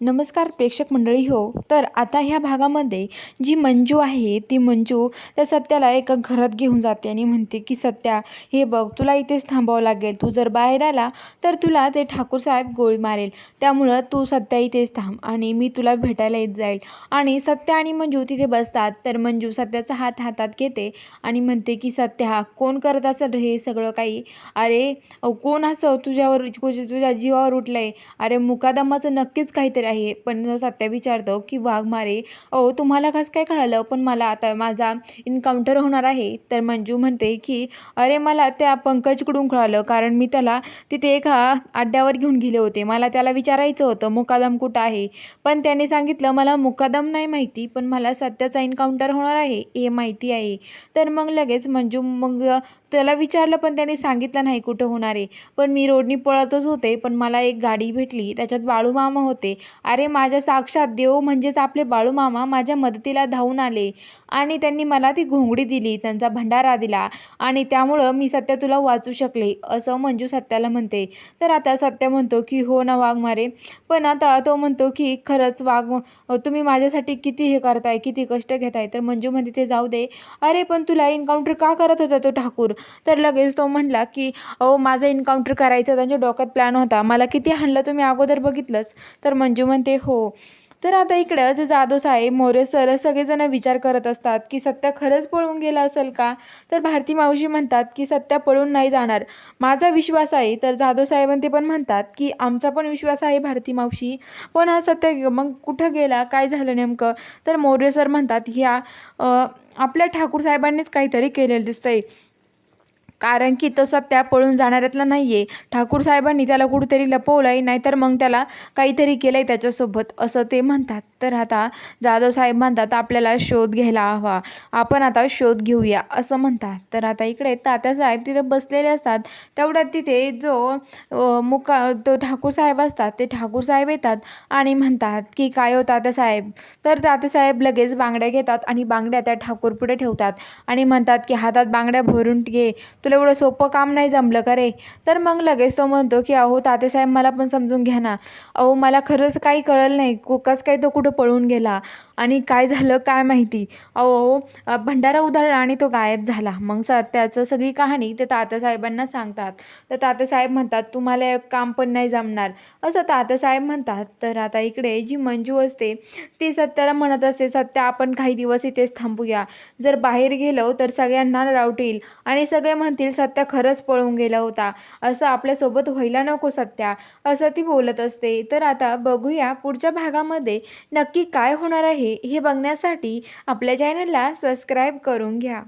नमस्कार प्रेक्षक मंडळी हो. तर आता ह्या भागामध्ये जी मंजू आहे ती मंजू त्या सत्याला एका घरात घेऊन जाते आणि म्हणते की सत्या हे बघ तुला इथेच थांबावं लागेल. तू जर बाहेर आला तर तुला ते ठाकूर साहेब गोळी मारेल. त्यामुळं तू सत्या इथेच थांब आणि मी तुला भेटायला येत जाईल. आणि सत्या आणि मंजू तिथे बसतात. तर मंजू सत्याचा हात हातात घेते आणि म्हणते की सत्या कोण करत असेल रे हे सगळं काही? अरे कोण असं तुझ्यावर तुझ्या जीवावर उठलं आहे अरे मुकादमाचं नक्कीच काहीतरी आहे. पण सत्या विचारतो की वाघमारे अहो तुम्हाला कसं काय कळालं? पण मला आता माझा इन्काउंटर होणार आहे. तर मंजू म्हणते की अरे मला त्या पंकजकडून कळालं. कारण मी त्याला तिथे एका अड्ड्यावर घेऊन गेले होते. मला त्याला विचारायचं होतं मुकादम कुठं आहे? पण त्याने सांगितलं मला मुकादम नाही माहिती पण मला सत्याचा इन्काउंटर होणार आहे हे माहिती आहे. तर मग लगेच मंजू मग त्याला विचारलं पण त्याने सांगितलं नाही कुठं होणार आहे. पण मी रोडनी पळतच होते पण मला एक गाडी भेटली. त्याच्यात बाळूमामा होते. अरे माझ्या साक्षात देव म्हणजेच आपले बाळूमामा माझ्या मदतीला धावून आले आणि त्यांनी मला ती घोंगडी दिली त्यांचा भंडारा दिला आणि त्यामुळं मी सत्या तुला वाचू शकले असं मंजू सत्याला म्हणते. तर आता सत्य म्हणतो की हो ना वाघ मारे पण आता तो म्हणतो की खरंच वाघ तुम्ही माझ्यासाठी किती हे करताय किती कष्ट घेताय. तर मंजू म्हणते ते जाऊ दे. अरे पण तुला एन्काउंटर का करत होता तो ठाकूर? तर लगेच तो म्हणला की अहो माझं इन्काउंटर करायचं त्यांच्या डोक्यात प्लॅन होता. मला किती हाणलं तुम्ही अगोदर बघितलंच. तर मंजू म्हणते हो. तर आता इकडं जे जाधव साहेब मोरे सर सगळेजण विचार करत असतात की सत्या खरंच पळून गेला असेल का? तर भारती मावशी म्हणतात की सत्या पळून नाही जाणार. माझा विश्वास आहे तर जाधव साहेबां ते पण म्हणतात की आमचा पण विश्वास आहे भारती मावशी. पण हा सत्य मग कुठं गेला? काय झालं नेमकं? तर मोरे सर म्हणतात ह्या आपल्या ठाकूर साहेबांनीच काहीतरी केलेलं दिसतंय. कारण की तो त्या पळून जाणाऱ्यातला नाही आहे ठाकूर साहेबांनी त्याला कुठेतरी लपवलं आहे नाहीतर मग त्याला काहीतरी केलं आहे त्याच्यासोबत असं ते म्हणतात. तर आता जाधव साहेब म्हणतात आपल्याला शोध घ्यायला हवा. आपण आता शोध घेऊया असं म्हणतात. तर आता इकडे तात्यासाहेब तिथे बसलेले असतात. तेवढ्यात तिथे जो मुका तो ठाकूर साहेब असतात ते ठाकूर साहेब येतात आणि म्हणतात की काय हो तात्यासाहेब तर तात्यासाहेब लगेच बांगड्या घेतात आणि बांगड्या त्या ठाकूर पुढे ठेवतात आणि म्हणतात की हातात बांगड्या भरून घे. तुला एवढं सोपं काम नाही जमलं का रे? तर मग लगेच तो म्हणतो की अहो तातेसाहेब मला पण समजून घ्या ना. अहो मला खरंच काही कळलं नाही. कसं काय तो कुठं पळून गेला? आणि काय झालं काय माहिती? अहो भंडारा उधळला आणि तो गायब झाला. मग स त्याचं सगळी कहाणी ते तात्यासाहेबांना सांगतात. तर तात्यासाहेब म्हणतात तुम्हाला काम पण नाही जमणार. असं तात्यासाहेब म्हणतात. तर आता इकडे जी मंजू असते ती सत्याला म्हणत असते सत्या आपण काही दिवस इथेच थांबूया. जर बाहेर गेलो तर सगळ्यांना रावटील आणि सगळे म्हणतील सत्या खरंच पळून गेला होता. असं आपल्यासोबत व्हायला नको सत्या असं ती बोलत असते. तर आता बघूया पुढच्या भागामध्ये नक्की काय होणार आहे हे बघण्यासाठी आपल्या चॅनलला सबस्क्राईब करून घ्या.